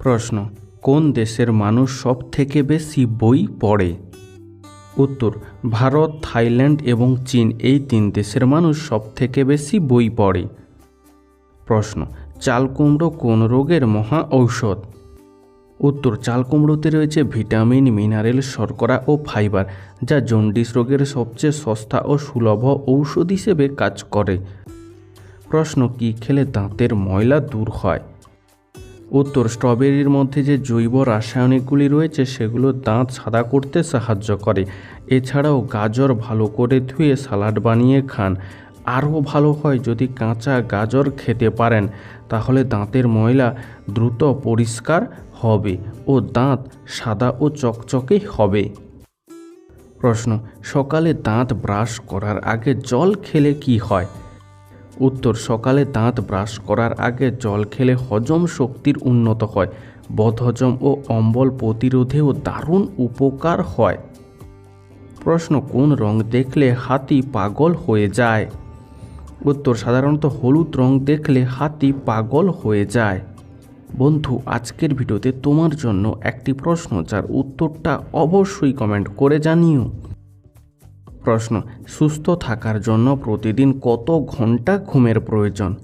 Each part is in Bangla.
প্রশ্ন, কোন দেশের মানুষ সব থেকে বেশি বই পড়ে? উত্তর, ভারত, থাইল্যান্ড এবং চীন, এই তিন দেশের মানুষ সব থেকে বেশি বই পড়ে। প্রশ্ন, চাল কুমড়ো কোন রোগের মহা ঔষধ? উত্তর, চাল কুমড়োতে রয়েছে ভিটামিন, মিনারেল, শর্করা ও ফাইবার, যা জন্ডিস রোগের সবচেয়ে সস্তা ও সুলভ ঔষধ হিসেবে কাজ করে। প্রশ্ন, কি খেলে দাঁতের ময়লা দূর হয়? উত্তর স্ট্রবেরির মধ্যে যে জৈব রাসায়নিকগুলি রয়েছে সেগুলো দাঁত সাদা করতে সাহায্য করে। এছাড়াও গাজর ভালো করে ধুয়ে সালাড বানিয়ে খান। আরও ভালো হয় যদি কাঁচা গাজর খেতে পারেন, তাহলে দাঁতের ময়লা দ্রুত পরিষ্কার হবে ও দাঁত সাদা ও চকচকে হবে। প্রশ্ন, সকালে দাঁত ব্রাশ করার আগে জল খেলে কি হয়? উত্তর, সকালে দাঁত ব্রাশ করার আগে জল খেলে হজম শক্তির উন্নত হয়। বদহজম ও অম্বল প্রতিরোধেও দারুণ উপকার হয়। প্রশ্ন, কোন রং দেখলে হাতি পাগল হয়ে যায়? উত্তর, সাধারণত হলুদ রং দেখলে হাতি পাগল হয়ে যায়। বন্ধু, আজকের ভিডিওতে তোমার জন্য একটি প্রশ্ন, যার উত্তরটা অবশ্যই কমেন্ট করে জানিও। প্রশ্ন, সুস্থ থাকার জন্য প্রতিদিন কত ঘণ্টা ঘুমের প্রয়োজন?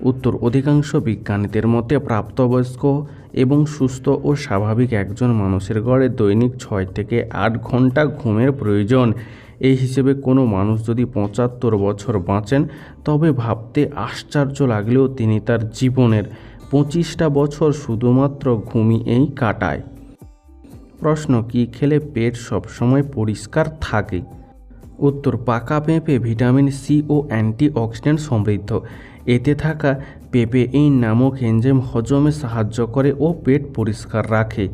উত্তর, অধিকাংশ বিজ্ঞানীদের মতে প্রাপ্তবয়স্ক এবং সুস্থ ও স্বাভাবিক একজন মানুষের গড়ে দৈনিক ছয় থেকে আট ঘণ্টা ঘুমের প্রয়োজন। এই হিসেবে কোনো মানুষ যদি পঁচাত্তর বছর বাঁচেন, তবে ভাবতে আশ্চর্য লাগলেও তিনি তার জীবনের পঁচিশটা বছর শুধুমাত্র ঘুমিয়েই কাটায়। প্রশ্ন, কি খেলে পেট সবসময় পরিষ্কার থাকে? উত্তর পাকা পেঁপে ভিটামিন সি ও অ্যান্টিঅক্সিডেন্ট সমৃদ্ধ। এতে থাকা পেপেইন নামক এনজাইম হজমে সাহায্য করে ও পেট পরিষ্কার রাখে।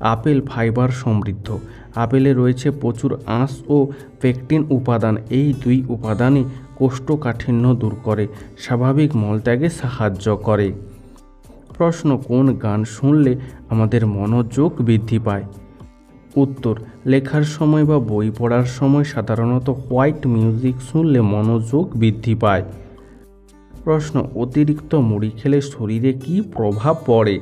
আপেল ফাইবার সমৃদ্ধ। আপেলে রয়েছে প্রচুর আঁশ ও পেকটিন উপাদান। এই দুই উপাদানই কোষ্ঠকাঠিন্য দূর করে, স্বাভাবিক মলত্যাগে সাহায্য করে। প্রশ্ন, কোন গান শুনলে আমাদের মনোযোগ বৃদ্ধি পায়? উত্তর, লেখার সময় বা বই পড়ার সময় সাধারণত হোয়াইট মিউজিক শুনলে মনোযোগ বৃদ্ধি পায়। প্রশ্ন, অতিরিক্ত মুড়ি খেলে শরীরে কী প্রভাব পড়ে?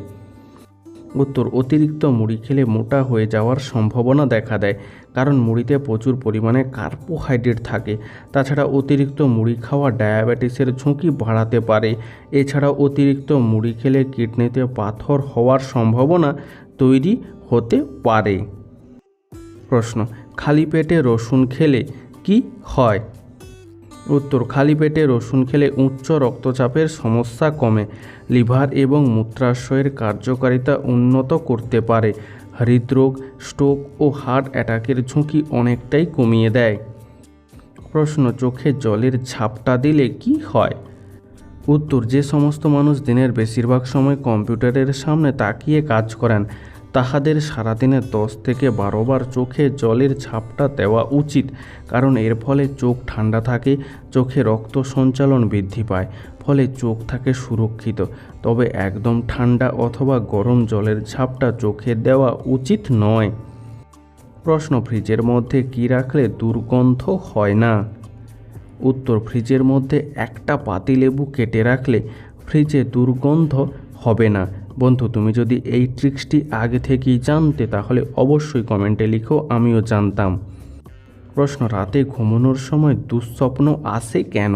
উত্তর, অতিরিক্ত মুড়ি খেলে মোটা হয়ে যাওয়ার সম্ভাবনা দেখা দেয়, কারণ মুড়িতে প্রচুর পরিমাণে কার্বোহাইড্রেট থাকে। তাছাড়া অতিরিক্ত মুড়ি খাওয়া ডায়াবেটিসের ঝুঁকি বাড়াতে পারে। এছাড়া অতিরিক্ত মুড়ি খেলে কিডনিতে পাথর হওয়ার সম্ভাবনা তৈরি হতে পারে। প্রশ্ন, খালি পেটে রসুন খেলে কি হয়? উত্তর, খালি পেটে রসুন খেলে উচ্চ রক্তচাপের সমস্যা কমে, লিভার এবং মূত্রাশয়ের কার্যকারিতা উন্নত করতে পারে, হৃদরোগ, স্ট্রোক ও হার্ট অ্যাটাকের ঝুঁকি অনেকটাই কমিয়ে দেয়। প্রশ্ন, চোখে জলের ঝাপটা দিলে কি হয়? উত্তর, যে সমস্ত মানুষ দিনের বেশিরভাগ সময় কম্পিউটারের সামনে তাকিয়ে কাজ করেন তাহাদের সারাদিনে দশ থেকে বারো বার চোখে জলের ছাপটা দেওয়া উচিত, কারণ এর ফলে চোখ ঠান্ডা থাকে, চোখে রক্ত সঞ্চালন বৃদ্ধি পায়, ফলে চোখ থাকে সুরক্ষিত। তবে একদম ঠান্ডা অথবা গরম জলের ছাপটা চোখে দেওয়া উচিত নয়। প্রশ্ন, ফ্রিজের মধ্যে কী রাখলে দুর্গন্ধ হয় না? উত্তর, ফ্রিজের মধ্যে একটা পাতিলেবু কেটে রাখলে ফ্রিজে দুর্গন্ধ হবে না। বন্ধু, তুমি যদি এই ট্রিক্সটি আগে থেকেই জানতে, তাহলে অবশ্যই কমেন্টে লিখো, আমিও জানতাম। প্রশ্ন, রাতে ঘুমানোর সময় দুঃস্বপ্ন আসে কেন?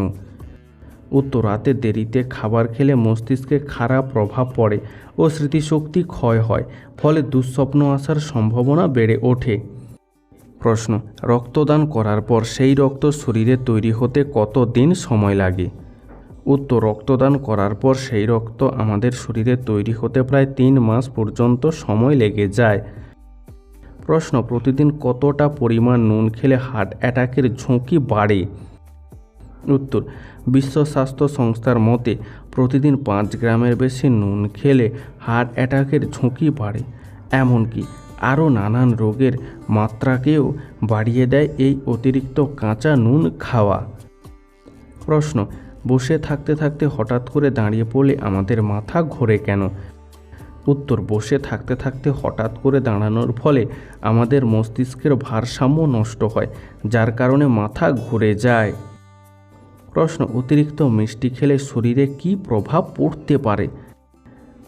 উত্তর, রাতে দেরিতে খাবার খেলে মস্তিষ্কে খারাপ প্রভাব পড়ে ও স্মৃতিশক্তি ক্ষয় হয়, ফলে দুঃস্বপ্ন আসার সম্ভাবনা বেড়ে ওঠে। প্রশ্ন, রক্তদান করার পর সেই রক্ত শরীরে তৈরি হতে কত দিন সময় লাগে? উত্তর রক্তদান করার পর সেই রক্ত আমাদের শরীরে তৈরি হতে প্রায় তিন মাস পর্যন্ত সময় লেগে যায়। প্রশ্ন, প্রতিদিন কতটা পরিমাণ নুন খেলে হার্ট অ্যাটাকের ঝুঁকি বাড়ে? উত্তর, বিশ্ব স্বাস্থ্য সংস্থার মতে প্রতিদিন পাঁচ গ্রামের বেশি নুন খেলে হার্ট অ্যাটাকের ঝুঁকি বাড়ে। এমনকি আরও নানান রোগের মাত্রাকেও বাড়িয়ে দেয় এই অতিরিক্ত কাঁচা নুন খাওয়া। প্রশ্ন বসে থাকতে থাকতে হঠাৎ করে দাঁড়িয়ে পড়লে আমাদের মাথা ঘোরে কেন? উত্তর, বসে থাকতে থাকতে হঠাৎ করে দাঁড়ানোর ফলে আমাদের মস্তিষ্কের ভারসাম্য নষ্ট হয়, যার কারণে মাথা ঘুরে যায়। প্রশ্ন, অতিরিক্ত মিষ্টি খেলে শরীরে কী প্রভাব পড়তে পারে?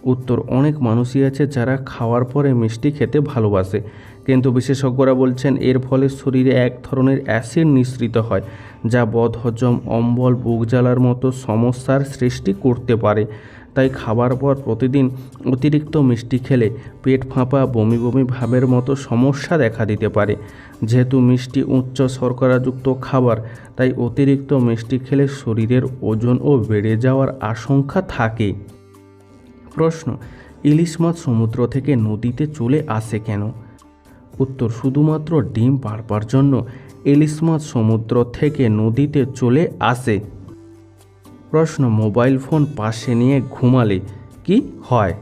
উত্তর, অনেক মানুষই আছে যারা খাওয়ার পরে মিষ্টি খেতে ভালোবাসে, কিন্তু বিশেষজ্ঞরা বলছেন এর ফলে শরীরে এক ধরনের অ্যাসিড নিঃসৃত হয় যা বদহজম, অম্বল, বুক জ্বালার মতো সমস্যার সৃষ্টি করতে পারে। তাই খাবার পর প্রতিদিন অতিরিক্ত মিষ্টি খেলে পেট ফাঁপা, বমি বমি ভাবের মতো সমস্যা দেখা দিতে পারে। যেহেতু মিষ্টি উচ্চ শর্করাযুক্ত খাবার, তাই অতিরিক্ত মিষ্টি খেলে শরীরের ওজনও বেড়ে যাওয়ার আশঙ্কা থাকে। প্রশ্ন, ইলিশ মাছ সমুদ্র থেকে নদীতে চলে আসে কেন? উত্তর, শুধুমাত্র ডিম পারবার জন্য মাছ সমুদ্র থেকে নদীতে চলে আসে। প্রশ্ন, মোবাইল ফোন পাশে নিয়ে ঘুমালে কি হয়?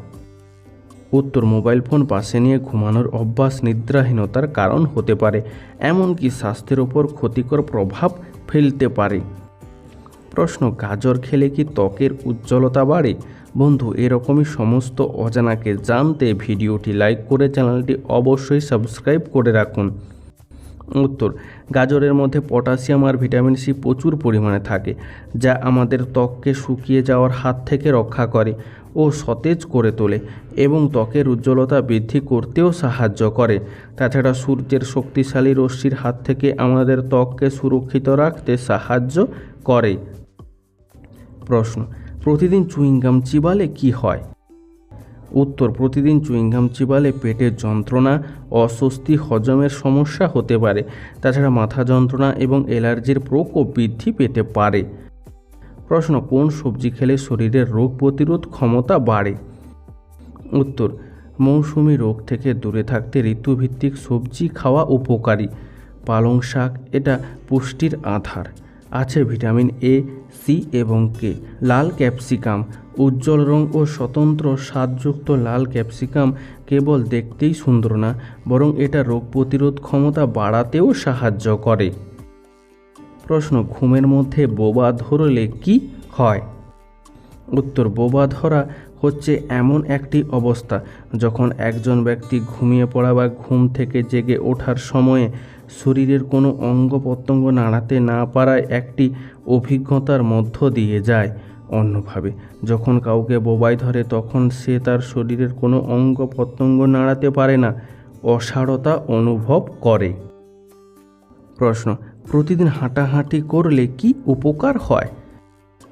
উত্তর, মোবাইল ফোন পাশে নিয়ে ঘুমানোর অভ্যাস নিদ্রাহীনতার কারণ হতে পারে, এমনকি স্বাস্থ্যের ওপর ক্ষতিকর প্রভাব ফেলতে পারে। প্রশ্ন, গাজর খেলে কি ত্বকের উজ্জ্বলতা বাড়ে? বন্ধু, এরকমই সমস্ত অজানাকে জানতে ভিডিওটি লাইক করে চ্যানেলটি অবশ্যই সাবস্ক্রাইব করে রাখুন। উত্তর। গাজরের মধ্যে পটাশিয়াম আর ভিটামিন সি প্রচুর পরিমাণে থাকে, যা আমাদের ত্বককে শুকিয়ে যাওয়ার হাত থেকে রক্ষা করে ও সতেজ করে তোলে এবং ত্বকের উজ্জ্বলতা বৃদ্ধি করতেও সাহায্য করে। তাছাড়া সূর্যের শক্তিশালী রশ্মির হাত থেকে আমাদের ত্বককে সুরক্ষিত রাখতে সাহায্য করে। প্রশ্ন, প্রতিদিন চুইংগাম চিবালে কি হয়? উত্তর প্রতিদিন চুইংগাম চিবালে পেটের যন্ত্রণা, অস্বস্তি, হজমের সমস্যা হতে পারে। তাছাড়া মাথা যন্ত্রণা এবং অ্যালার্জির প্রকোপ বৃদ্ধি পেতে পারে। প্রশ্ন, কোন সবজি খেলে শরীরের রোগ প্রতিরোধ ক্ষমতা বাড়ে? উত্তর, মৌসুমি রোগ থেকে দূরে থাকতে ঋতুভিত্তিক সবজি খাওয়া উপকারী। পালং শাক, এটা পুষ্টির আধার। আছে ভিটামিন এ সি এবং কে লাল ক্যাপসিকাম, উজ্জ্বল রং ও স্বতন্ত্র স্বাদযুক্ত লাল ক্যাপসিকাম কেবল দেখতেই সুন্দর না, বরং এটা রোগ প্রতিরোধ ক্ষমতা বাড়াতেও সাহায্য করে। প্রশ্ন, ঘুমের মধ্যে বোবা ধরলে কি হয়? উত্তর, বোবা ধরা হচ্ছে এমন একটি অবস্থা যখন একজন ব্যক্তি ঘুমিয়ে পড়া বা ঘুম থেকে জেগে ওঠার সময়ে শরীরের কোনো অঙ্গ প্রত্যঙ্গ নাড়াতে না পারায় একটি অভিজ্ঞতার মধ্য দিয়ে যায়। অন্যভাবে, যখন কাউকে বোবাই ধরে, তখন সে তার শরীরের কোনো অঙ্গ প্রত্যঙ্গ নাড়াতে পারে না। অসারতা অনুভব করে। প্রশ্ন, প্রতিদিন হাঁটাহাঁটি করলে কি উপকার হয়?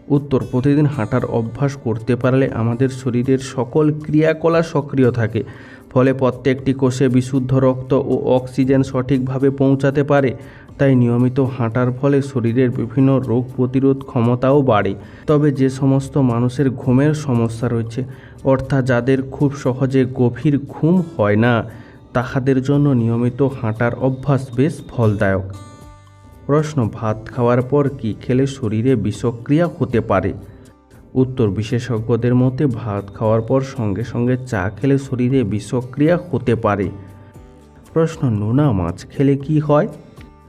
উত্তর, প্রতিদিন হাঁটার অভ্যাস করতে পারলে আমাদের শরীরের সকল ক্রিয়াকলাপ সক্রিয় থাকে। ফলে প্রত্যেকটি কোষে বিশুদ্ধ রক্ত ও অক্সিজেন সঠিকভাবে পৌঁছাতে পারে, তাই নিয়মিত হাঁটার ফলে শরীরের বিভিন্ন রোগ প্রতিরোধ ক্ষমতাও বাড়ে। তবে যে সমস্ত মানুষের ঘুমের সমস্যা রয়েছে, অর্থাৎ যাদের খুব সহজে গভীর ঘুম হয় না, তাহাদের জন্য নিয়মিত হাঁটার অভ্যাস বেশ ফলদায়ক। প্রশ্ন, ভাত খাওয়ার পর কি খেলে শরীরে বিষক্রিয়া হতে পারে? উত্তর বিশেষজ্ঞদের মতে, ভাত খাওয়ার পর সঙ্গে সঙ্গে চা খেলে শরীরে বিষক্রিয়া হতে পারে। প্রশ্ন, নোনা মাছ খেলে কি হয়?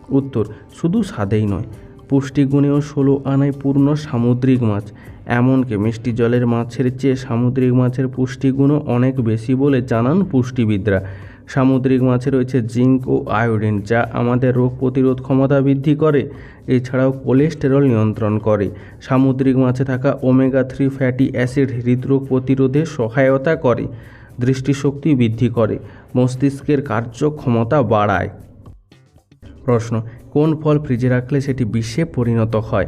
উত্তর, শুধু স্বাদেই নয়। পুষ্টিগুণেও ষোলো আনায় পূর্ণ সামুদ্রিক মাছ। এমনকি মিষ্টি জলের মাছের চেয়ে সামুদ্রিক মাছের পুষ্টিগুণও অনেক বেশি বলে জানান পুষ্টিবিদরা। সামুদ্রিক মাছে রয়েছে জিঙ্ক ও আয়োডিন, যা আমাদের রোগ প্রতিরোধ ক্ষমতা বৃদ্ধি করে। এছাড়াও কোলেস্টেরল নিয়ন্ত্রণ করে। সামুদ্রিক মাছে থাকা ওমেগা থ্রি ফ্যাটি অ্যাসিড হৃদরোগ প্রতিরোধে সহায়তা করে, দৃষ্টিশক্তি বৃদ্ধি করে, মস্তিষ্কের কার্যক্ষমতা বাড়ায়। প্রশ্ন, কোন ফল ফ্রিজে রাখলে সেটি বিষে পরিণত হয়?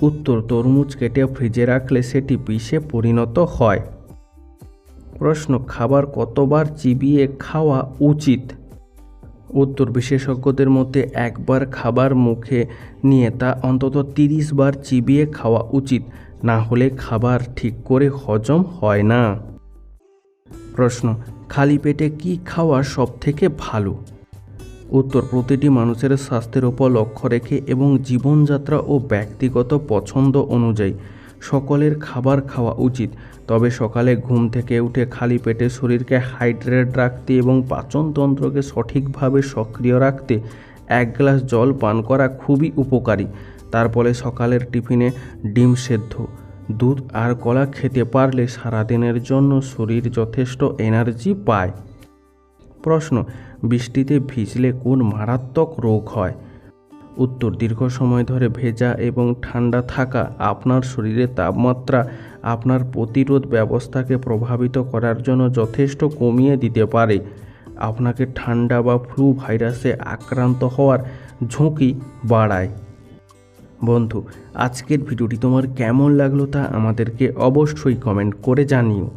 উত্তর, তরমুজ কেটে ফ্রিজে রাখলে সেটি বিষে পরিণত হয়। প্রশ্ন, খাবার কতবার চিবিয়ে খাওয়া উচিত? উত্তর, বিশেষজ্ঞদের মধ্যে একবার খাবার মুখে নিয়ে তা অন্তত তিরিশ বার চিবিয়ে খাওয়া উচিত, না হলে খাবার ঠিক করে হজম হয় না। প্রশ্ন, খালি পেটে কি খাওয়া সব থেকে ভালো? উত্তর, প্রতিটি মানুষের স্বাস্থ্যের ওপর লক্ষ্য রেখে এবং জীবনযাত্রা ও ব্যক্তিগত পছন্দ অনুযায়ী। সকলের খাবার খাওয়া উচিত। তবে সকালে ঘুম থেকে উঠে খালি পেটে শরীরকে হাইড্রেট রাখতে এবং পাচনতন্ত্রকে সঠিকভাবে সক্রিয় রাখতে এক গ্লাস জল পান করা খুবই উপকারী। তারপরে সকালের টিফিনে ডিম সেদ্ধ, দুধ আর কলা খেতে পারলে সারাদিনের জন্য শরীর যথেষ্ট এনার্জি পায়। প্রশ্ন, বৃষ্টিতে ভিজলে কোন মারাত্মক রোগ হয়? উত্তর দীর্ঘ সময় ধরে ভেজা এবং ঠান্ডা থাকা আপনার শরীরে তাপমাত্রা আপনার প্রতিরোধ ব্যবস্থাকে প্রভাবিত করার জন্য যথেষ্ট কমিয়ে দিতে পারে। আপনাকে ঠান্ডা বা ফ্লু ভাইরাসে আক্রান্ত হওয়ার ঝুঁকি বাড়ায়। বন্ধু, আজকের ভিডিওটি তোমার কেমন লাগল তা আমাদেরকে অবশ্যই কমেন্ট করে জানিও।